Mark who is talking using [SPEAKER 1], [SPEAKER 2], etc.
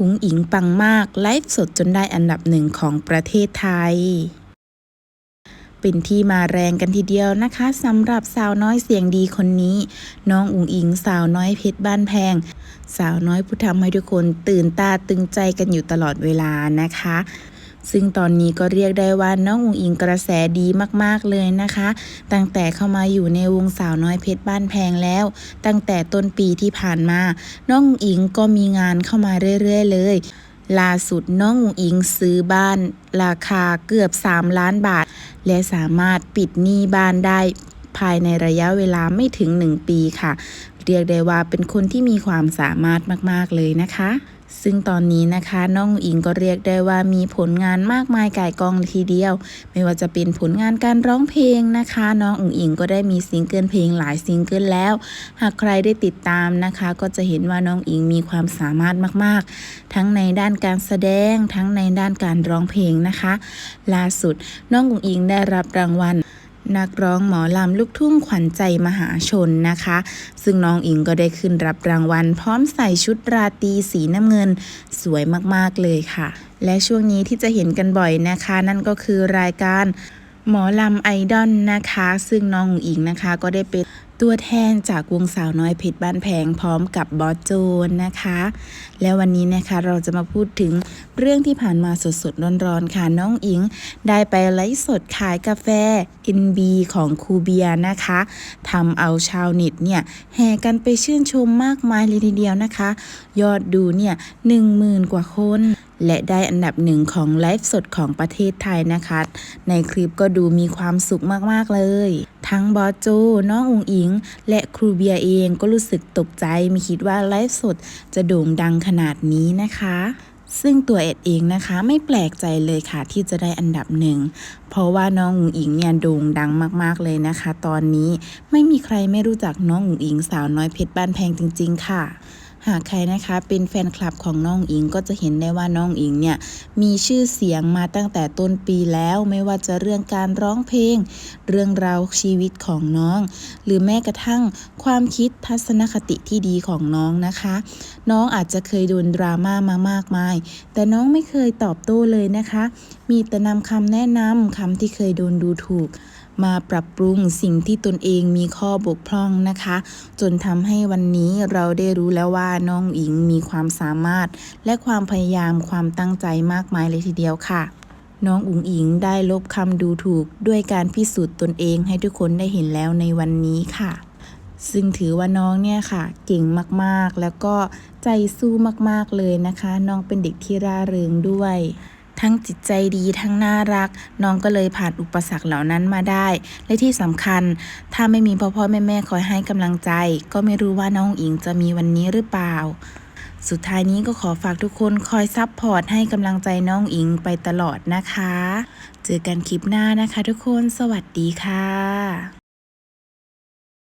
[SPEAKER 1] อุ๋งอิงปังมาก ไลฟ์สดจนได้อันดับหนึ่งของประเทศไทย เป็นที่มาแรงกันทีเดียวนะคะสำหรับสาวน้อยเสียงดีคนนี้ น้องอุ๋งอิงสาวน้อยเพชรบ้านแพง สาวน้อยผู้ทำให้ทุกคนตื่นตาตึงใจกันอยู่ตลอดเวลานะคะ ซึ่งตอนนี้ก็เรียกได้ว่าน้องอุงอิงกระแสดีมากๆเลยนะคะ ตั้งแต่เข้ามาอยู่ในวงสาวน้อยเพชรบ้านแพงแล้ว ตั้งแต่ต้นปีที่ผ่านมา น้องอุงอิงก็มีงานเข้ามาเรื่อยๆ เลยล่าสุดน้องอุงอิงซื้อบ้าน ราคาเกือบ 3 ล้านบาท และสามารถปิดหนี้บ้านได้ภายในระยะเวลาไม่ถึง 1 ปีค่ะ เรียกได้ว่าเป็นคนที่มีความสามารถมาก ๆ เลยนะคะ ซึ่งตอนนี้นะคะน้องอิงก็เรียกได้ว่ามีผลงานมากมายก่ายกองทีเดียว ไม่ว่าจะเป็นผลงานการร้องเพลงนะคะ น้องอุ๋งอิงก็ได้มีซิงเกิลเพลงหลายซิงเกิลแล้ว หากใครได้ติดตามนะคะ ก็จะเห็นว่าน้องอิงมีความสามารถมาก ๆ ทั้งในด้านการแสดง ทั้งในด้านการร้องเพลงนะคะ ล่าสุดน้องอุ๋งอิงได้รับรางวัล นักร้องหมอลำลูกทุ่งขวัญใจมหาชนนะคะ ซึ่งน้องอิงก็ได้ขึ้นรับรางวัล พร้อมใส่ชุดราตรีสีน้ำเงินสวยมากๆเลยค่ะ และช่วงนี้ที่จะเห็นกันบ่อยนะคะ นั่นก็คือรายการหมอลำไอดอลนะคะ ซึ่งน้องอุ๋งอิงนะคะก็ได้เป็น ตัวแทนจากวงสาวน้อยเพชรบ้านแพงพร้อมกับบอสโจนนะคะ แล้ววันนี้นะคะเราจะมาพูดถึงเรื่องที่ผ่านมาสดๆร้อนๆค่ะน้องอิง ได้ไปไลฟ์สดขายกาแฟ NB ของคูเบียนะคะทำเอาชาวเน็ตเนี่ยแห่กันไปชื่นชมมากมายเลยทีเดียวนะคะ ยอดดูเนี่ยหนึ่งหมื่นกว่าคนและได้อันดับหนึ่งของไลฟ์สดของประเทศไทยนะคะ ในคลิปก็ดูมีความสุขมาก ๆ เลยทั้งบอสโจน้องอุงอิง และครูเบียเองก็รู้สึกตกใจไม่คิดว่าไลฟ์สดจะโด่งดังขนาดนี้นะคะซึ่งตัวเอ็ดเองนะคะไม่แปลกใจเลยค่ะที่จะได้อันดับหนึ่ง เพราะว่าน้องอุ๋งอิงเนี่ยโด่งดังมากๆเลยนะคะ ตอนนี้ไม่มีใครไม่รู้จักน้องอุ๋งอิงสาวน้อยเพชรบ้านแพงจริง ๆ ค่ะ หากใครนะคะเป็นแฟนคลับของน้องอิงก็จะเห็นได้ว่าน้องอิงเนี่ยมีชื่อเสียงมาตั้งแต่ต้นปีแล้วไม่ว่าจะเรื่องการร้องเพลง เรื่องราวชีวิตของน้อง หรือแม้กระทั่งความคิดทัศนคติที่ดีของน้องนะคะ น้องอาจจะเคยโดนดราม่ามามากมาย แต่น้องไม่เคยตอบโต้เลยนะคะ มีแต่นำคำแนะนำคำที่เคยโดนดูถูก มาปรับปรุงสิ่งที่ตนเองมีข้อบกพร่องนะคะ จนทำให้วันนี้เราได้รู้แล้วว่าน้องอิงมีความสามารถ และความพยายามความตั้งใจมากมายเลยทีเดียวค่ะน้องอุ๋งอิงได้ลบคำดูถูกด้วยการพิสูจน์ตนเองให้ทุกคนได้เห็นแล้วในวันนี้ค่ะ ซึ่งถือว่าน้องเนี่ยค่ะ เก่งมากๆ แล้วก็ใจสู้มากๆเลยนะคะ น้องเป็นเด็กที่ร่าเริงด้วย ทั้งจิตใจดีทั้งน่ารัก น้องก็เลยผ่านอุปสรรคเหล่านั้นมาได้ และที่สำคัญ ถ้าไม่มีพ่อพ่อแม่แม่คอยให้กำลังใจ ก็ไม่รู้ว่าน้องอิงจะมีวันนี้หรือเปล่าสุดท้ายนี้ก็ขอฝากทุกคนคอยซับพอร์ตให้กำลังใจน้องอิงไปตลอดนะคะ เจอกันคลิปหน้านะคะทุกคน สวัสดีค่ะ